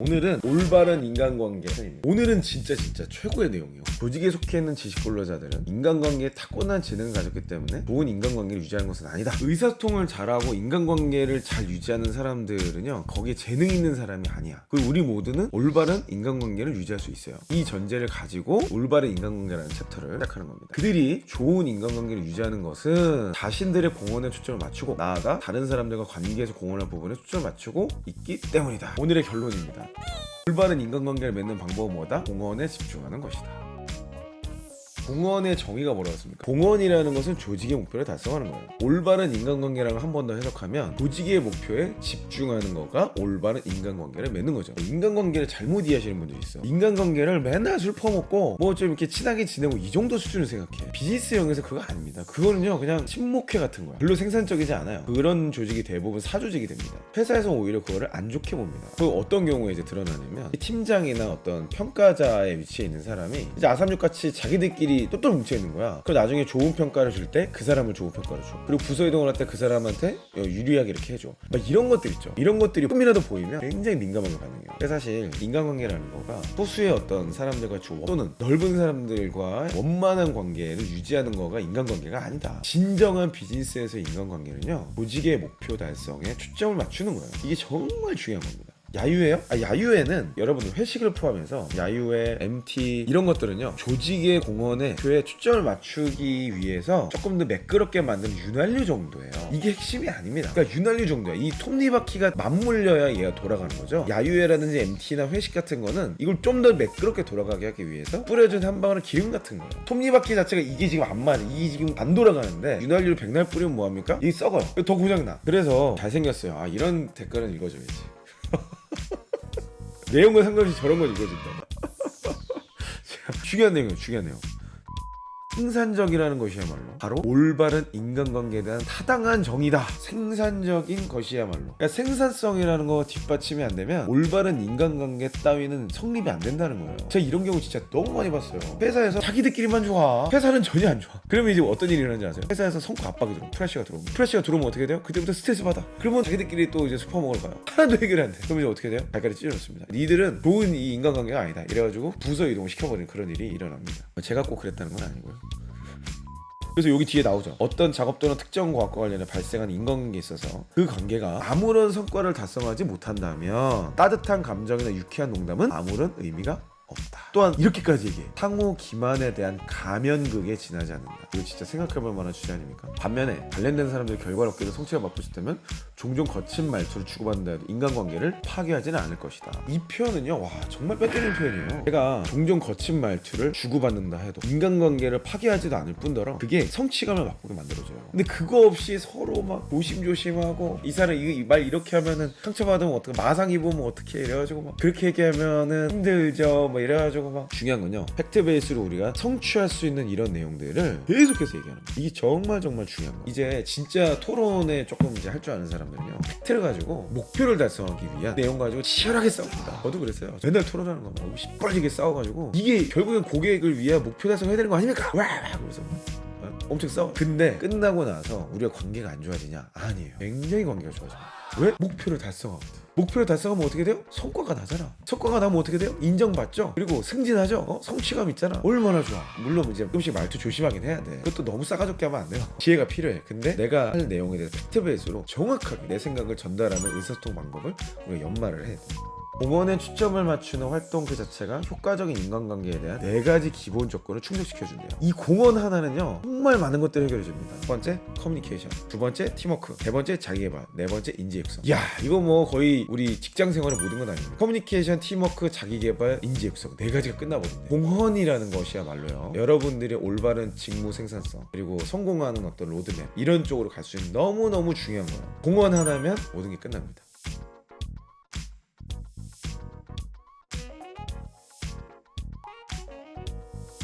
오늘은 올바른 인간관계 오늘은 진짜 진짜 최고의 내용이에요. 조직에 속해 있는 지식권러자들은 인간관계에 타고난 재능을 가졌기 때문에 좋은 인간관계를 유지하는 것은 아니다. 의사소통을 잘하고 인간관계를 잘 유지하는 사람들은요 거기에 재능 있는 사람이 아니야. 그리고 우리 모두는 올바른 인간관계를 유지할 수 있어요. 이 전제를 가지고 올바른 인간관계라는 챕터를 시작하는 겁니다. 그들이 좋은 인간관계를 유지하는 것은 자신들의 공헌에 초점을 맞추고 나아가 다른 사람들과 관계에서 공헌할 부분에 초점을 맞추고 있기 때문이다. 오늘의 결론입니다 올바른 인간관계를 맺는 방법은 뭐다? 공헌에 집중하는 것이다. 공헌의 정의가 뭐라고 했습니까? 공헌이라는 것은 조직의 목표를 달성하는 거예요. 올바른 인간관계라고 한번 더 해석하면 조직의 목표에 집중하는 거가 올바른 인간관계를 맺는 거죠. 인간관계를 잘못 이해하시는 분들이 있어. 인간관계를 맨날 술 퍼먹고 뭐 좀 이렇게 친하게 지내고 이 정도 수준을 생각해. 비즈니스형에서 그거 아닙니다. 그거는요 그냥 친목회 같은 거야. 별로 생산적이지 않아요. 그런 조직이 대부분 사조직이 됩니다. 회사에서 오히려 그거를 안 좋게 봅니다. 그 어떤 경우에 이제 드러나냐면 팀장이나 어떤 평가자의 위치에 있는 사람이 이제 아삼육 같이 자기들끼리 똘똘 뭉쳐 있는 거야. 그리고 나중에 좋은 평가를 줄 때 그 사람을 좋은 평가를 줘. 그리고 부서 이동을 할 때 그 사람한테 유리하게 이렇게 해줘. 막 이런 것들 있죠. 이런 것들이 조금이라도 보이면 굉장히 민감하게 반응해요. 근데 사실 인간관계라는 거가 소수의 어떤 사람들과 조업 또는 넓은 사람들과 원만한 관계를 유지하는 거가 인간관계가 아니다. 진정한 비즈니스에서의 인간관계는요. 조직의 목표 달성에 초점을 맞추는 거예요. 이게 정말 중요한 겁니다. 야유회요? 아, 야유회는 여러분들 회식을 포함해서 야유회, MT 이런 것들은요 조직의 공헌에 교에 초점을 맞추기 위해서 조금 더 매끄럽게 만드는 윤활유 정도예요. 이게 핵심이 아닙니다. 그러니까 윤활유 정도야. 이 톱니바퀴가 맞물려야 얘가 돌아가는 거죠. 야유회라든지 MT나 회식 같은 거는 이걸 좀 더 매끄럽게 돌아가게 하기 위해서 뿌려준 한 방울의 기름 같은 거예요. 톱니바퀴 자체가 이게 지금 안 맞아. 이게 지금 안 돌아가는데 윤활유를 백날 뿌리면 뭐합니까? 이게 썩어요. 더 고장나. 그래서 잘생겼어요. 아 이런 댓글은 읽어줘야지. 내용과 상관없이 저런 건 읽어준다. 중요한 내용이에요. 중요한 내용. 생산적이라는 것이야말로 바로 올바른 인간관계에 대한 타당한 정의다. 생산적인 것이야말로. 그러니까 생산성이라는 거 뒷받침이 안 되면 올바른 인간관계 따위는 성립이 안 된다는 거예요. 제가 이런 경우 진짜 너무 많이 봤어요. 회사에서 자기들끼리만 좋아. 회사는 전혀 안 좋아. 그러면 이제 어떤 일이 일어나는지 아세요? 회사에서 성과 압박이 들어오면 프레시가 들어오면 프레시가 들어오면 어떻게 돼요? 그때부터 스트레스 받아. 그러면 자기들끼리 또 이제 슈퍼 먹으러 가요. 하나도 해결이 안 돼. 그러면 이제 어떻게 돼요? 발가락 찢어졌습니다. 니들은 좋은 이 인간관계가 아니다. 이래가지고 부서 이동을 시켜버리는 그런 일이 일어납니다. 제가 꼭 그랬다는 건 아니고요. 그래서 여기 뒤에 나오죠. 어떤 작업 또는 특정 과학과 관련해 발생한 인간관계에 있어서 그 관계가 아무런 성과를 달성하지 못한다면 따뜻한 감정이나 유쾌한 농담은 아무런 의미가 없다. 또한 이렇게까지 얘기해. 상호 기만에 대한 가면극에 지나지 않는다. 이거 진짜 생각해볼 만한 주제 아닙니까? 반면에 관련된 사람들이 결과롭게도 성취가 맛보셨다면 종종 거친 말투를 주고받는다 해도 인간관계를 파괴하지는 않을 것이다. 이 표현은요, 와 정말 빼뜨리는 표현이에요. 제가 종종 거친 말투를 주고받는다 해도 인간관계를 파괴하지도 않을 뿐더러 그게 성취감을 맛보게 만들어줘요. 근데 그거 없이 서로 막 조심조심하고 이 사람 이말 이렇게 하면은 상처받으면 어떻게 마상 입으면 어떻게 이래가지고 막 그렇게 얘기하면은 힘들죠. 뭐 이래가지고 막 중요한 건요. 팩트 베이스로 우리가 성취할 수 있는 이런 내용들을 계속해서 얘기하는 거예요. 이게 정말 정말 중요한 거예요. 이제 진짜 토론에 조금 이제 할 줄 아는 사람들은요. 팩트를 가지고 목표를 달성하기 위한 내용 가지고 치열하게 싸웁니다. 저도 그랬어요. 맨날 토론하는 거막 시뻘리게 싸워가지고 이게 결국엔 고객을 위해 목표 달성해야 되는 거 아닙니까? 와! 그래서 어? 엄청 싸워. 근데 끝나고 나서 우리가 관계가 안 좋아지냐? 아니에요. 굉장히 관계가 좋아집니다. 왜? 목표를 달성하거든. 목표를 달성하면 어떻게 돼요? 성과가 나잖아. 성과가 나면 어떻게 돼요? 인정받죠. 그리고 승진하죠. 어? 성취감 있잖아. 얼마나 좋아. 물론 이제 조금씩 말투 조심하긴 해야 돼. 그것도 너무 싸가지 없게 하면 안 돼요. 지혜가 필요해. 근데 내가 할 내용에 대해서 팩트 베이스로 정확하게 내 생각을 전달하는 의사소통 방법을 우리가 연말을 해야 돼. 공헌에 초점을 맞추는 활동 그 자체가 효과적인 인간관계에 대한 네 가지 기본 조건을 충족시켜준대요. 이 공헌 하나는요 정말 많은 것들을 해결해줍니다. 첫 번째 커뮤니케이션, 두 번째 팀워크, 세 번째 자기개발, 네 번째 인지 육성. 야 이거 뭐 거의 우리 직장 생활의 모든 건 아닙니다. 커뮤니케이션, 팀워크, 자기개발, 인지 육성 네 가지가 끝나버린대. 공헌이라는 것이야말로요 여러분들의 올바른 직무 생산성 그리고 성공하는 어떤 로드맵 이런 쪽으로 갈 수 있는 너무 너무 중요한 거예요. 공헌 하나면 모든 게 끝납니다.